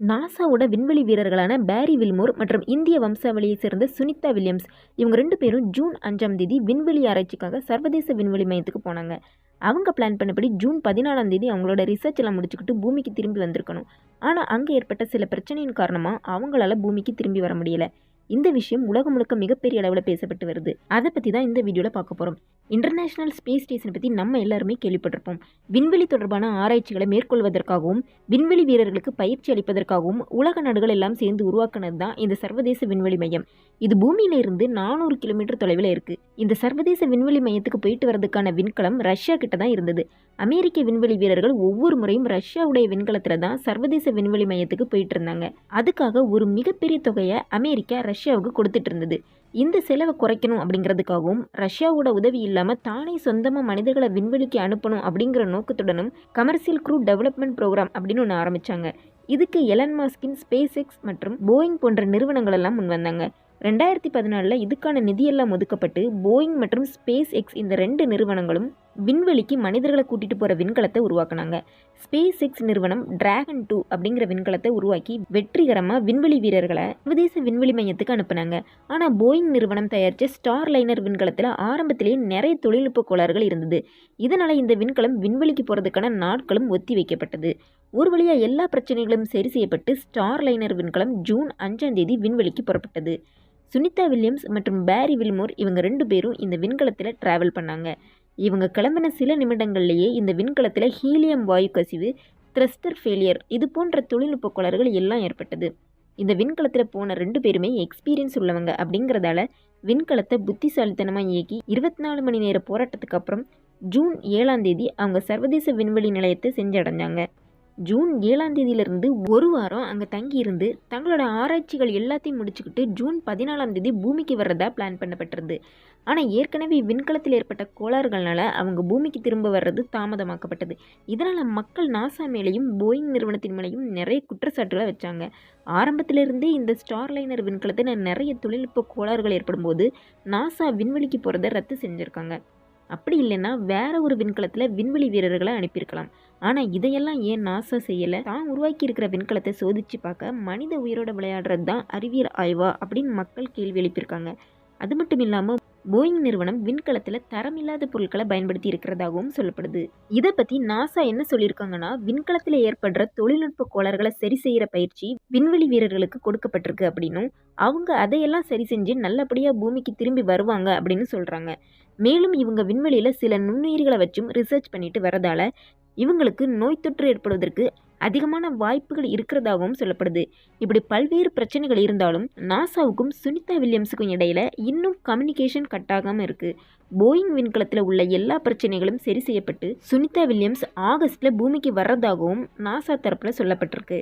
நாசாவோட விண்வெளி வீரர்களான பேரி வில்மோர் மற்றும் இந்திய வம்சாவளியைச் சேர்ந்த சுனிதா வில்லியம்ஸ் இவங்க ரெண்டு பேரும் ஜூன் அஞ்சாம் தேதி விண்வெளி ஆராய்ச்சிக்காக சர்வதேச விண்வெளி மையத்துக்கு போனாங்க. அவங்க பிளான் பண்ணபடி ஜூன் பதினாலாம் தேதி அவங்களோட ரிசர்ச் எல்லாம் முடிச்சுக்கிட்டு பூமிக்கு திரும்பி வந்திருக்கணும். ஆனால் அங்கே ஏற்பட்ட சில பிரச்சனையின் காரணமாக அவங்களால பூமிக்கு திரும்பி வர முடியலை. இந்த விஷயம் உலகம் முழுக்க மிகப்பெரிய அளவில் பேசப்பட்டு வருது. அதை பற்றி தான் இந்த வீடியோவில் பார்க்க போகிறோம் இன்டர்நேஷனல் ஸ்பேஸ் ஸ்டேஷன் பற்றி நம்ம எல்லாருமே கேள்விப்பட்டிருப்போம். விண்வெளி தொடர்பான ஆராய்ச்சிகளை மேற்கொள்வதற்காகவும் விண்வெளி வீரர்களுக்கு பயிற்சி அளிப்பதற்காகவும் உலக நாடுகள் எல்லாம் சேர்ந்து உருவாக்குனது தான் இந்த சர்வதேச விண்வெளி மையம். இது பூமியில இருந்து நானூறு கிலோமீட்டர் தொலைவில் இருக்கு. இந்த சர்வதேச விண்வெளி மையத்துக்கு போயிட்டு வரதுக்கான விண்கலம் ரஷ்யா கிட்ட தான் இருந்தது. அமெரிக்க விண்வெளி வீரர்கள் ஒவ்வொரு முறையும் ரஷ்யாவுடைய விண்கலத்தில் தான் சர்வதேச விண்வெளி மையத்துக்கு போயிட்டு இருந்தாங்க. அதுக்காக ஒரு மிகப்பெரிய தொகையை அமெரிக்கா ரஷ்யாவுக்கு கொடுத்துட்டு இருந்தது. இந்த செலவை குறைக்கணும் அப்படிங்கிறதுக்காகவும் ரஷ்யாவோட உதவி இல்லாமல் தானே சொந்தமாக மனிதர்களை விண்வெளிக்கு அனுப்பணும் அப்படிங்கிற நோக்கத்துடனும் கமர்ஷியல் க்ரூ டெவலப்மெண்ட் ப்ரோக்ராம் அப்படின்னு ஒன்று ஆரம்பித்தாங்க இதுக்கு எலன் மாஸ்கின் ஸ்பேஸ் எக்ஸ் மற்றும் போயிங் போன்ற நிறுவனங்கள் எல்லாம் முன் வந்தாங்க. ரெண்டாயிரத்தி பதினாலில் இதுக்கான நிதியெல்லாம் ஒதுக்கப்பட்டு போயிங் மற்றும் ஸ்பேஸ் எக்ஸ் இந்த ரெண்டு நிறுவனங்களும் விண்வெளிக்கு மனிதர்களை கூட்டிட்டு போகிற விண்கலத்தை உருவாக்குனாங்க. ஸ்பேஸ் எக்ஸ் நிறுவனம் டிராகன் டூ அப்படிங்கிற விண்கலத்தை உருவாக்கி வெற்றிகரமாக விண்வெளி வீரர்களை சர்வதேச விண்வெளி மையத்துக்கு அனுப்புனாங்க. ஆனால் போயிங் நிறுவனம் தயாரித்த ஸ்டார் லைனர் விண்கலத்தில் ஆரம்பத்திலேயே நிறைய தொழில்நுட்ப கோளாறுகள் இருந்தது. இதனால் இந்த விண்கலம் விண்வெளிக்கு போகிறதுக்கான நாட்களும் ஒத்தி வைக்கப்பட்டது. ஒரு வழியாக எல்லா பிரச்சனைகளும் சரி செய்யப்பட்டு ஸ்டார் லைனர் விண்கலம் ஜூன் அஞ்சாம் தேதி விண்வெளிக்கு புறப்பட்டது. சுனிதா வில்லியம்ஸ் மற்றும் பேரி வில்மோர் இவங்க ரெண்டு பேரும் இந்த விண்கலத்தில் ட்ராவல் பண்ணாங்க. இவங்க கிளம்பின சில நிமிடங்கள்லேயே இந்த விண்கலத்தில் ஹீலியம் வாயு கசிவு த்ரஸ்டர் ஃபெயிலியர் இது போன்ற தொழில்நுட்ப கோளாறுகள் எல்லாம் ஏற்பட்டது. இந்த விண்கலத்தில் போன ரெண்டு பேருமே எக்ஸ்பீரியன்ஸ் உள்ளவங்க அப்படிங்கிறதால விண்கலத்தை புத்திசாலித்தனமாக இயக்கி இருபத்தி நாலு மணி நேர போராட்டத்துக்கு அப்புறம் ஜூன் ஏழாம் தேதி அவங்க சர்வதேச விண்வெளி நிலையத்தை செஞ்சடைஞ்சாங்க ஜூன் ஏழாம் தேதியிலிருந்து ஒரு வாரம் அங்கே தங்கியிருந்து தங்களோட ஆராய்ச்சிகள் எல்லாத்தையும் முடிச்சுக்கிட்டு ஜூன் பதினாலாம் தேதி பூமிக்கு வர்றதா பிளான் பண்ணப்பட்டிருந்து. ஆனால் ஏற்கனவே விண்கலத்தில் ஏற்பட்ட கோளாறுகள்னால அவங்க பூமிக்கு திரும்ப வர்றது தாமதமாக்கப்பட்டது. இதனால் மக்கள் நாசா மேலேயும் போயிங் நிறுவனத்தின் மேலேயும் நிறைய குற்றச்சாட்டுகளை வச்சாங்க. ஆரம்பத்திலிருந்தே இந்த ஸ்டார்லைனர் விண்கலத்தில் நிறைய தொழில்நுட்ப கோளாறுகள் ஏற்படும் போது நாசா விண்வெளிக்கு போகிறத ரத்து செஞ்சுருக்காங்க. அப்படி இல்லைன்னா வேற ஒரு விண்கலத்தில் விண்வெளி வீரர்களை அனுப்பியிருக்கலாம். ஆனால் இதையெல்லாம் ஏன் நாசா செய்யலை? தான் உருவாக்கி இருக்கிற விண்கலத்தை சோதிச்சு பார்க்க மனித உயிரோட விளையாடுறது தான் அறிவியல் ஆய்வா அப்படின்னு மக்கள் கேள்வி எழுப்பியிருக்காங்க. அது மட்டும் இல்லாமல் போயிங் நிறுவனம் விண்கலத்தில் தரமில்லாத பொருட்களை பயன்படுத்தி இருக்கிறதாகவும் சொல்லப்படுது. இதை பற்றி நாசா என்ன சொல்லியிருக்காங்கன்னா விண்கலத்தில் ஏற்படுற தொழில்நுட்ப கோளாறுகளை சரி செய்கிற பயிற்சி விண்வெளி வீரர்களுக்கு கொடுக்கப்பட்டிருக்கு அப்படின்னும் அவங்க அதையெல்லாம் சரி செஞ்சு நல்லபடியாக பூமிக்கு திரும்பி வருவாங்க அப்படின்னு சொல்கிறாங்க மேலும் இவங்க விண்வெளியில் சில நுண்ணுயிர்களை வச்சும் ரிசர்ச் பண்ணிட்டு வரதால இவங்களுக்கு நோய் தொற்று ஏற்படுவதற்கு அதிகமான வாய்ப்புகள் இருக்கிறதாகவும் சொல்லப்படுது. இப்படி பல்வேறு பிரச்சனைகள் இருந்தாலும் நாசாவுக்கும் சுனிதா வில்லியம்ஸுக்கும் இடையில இன்னும் கம்யூனிகேஷன் கட் ஆகாமல் இருக்கு. போயிங் விண்கலத்தில் உள்ள எல்லா பிரச்சனைகளும் சரி செய்யப்பட்டு சுனிதா வில்லியம்ஸ் ஆகஸ்ட்ல பூமிக்கு வர்றதாகவும் நாசா தரப்பில் சொல்லப்பட்டிருக்கு.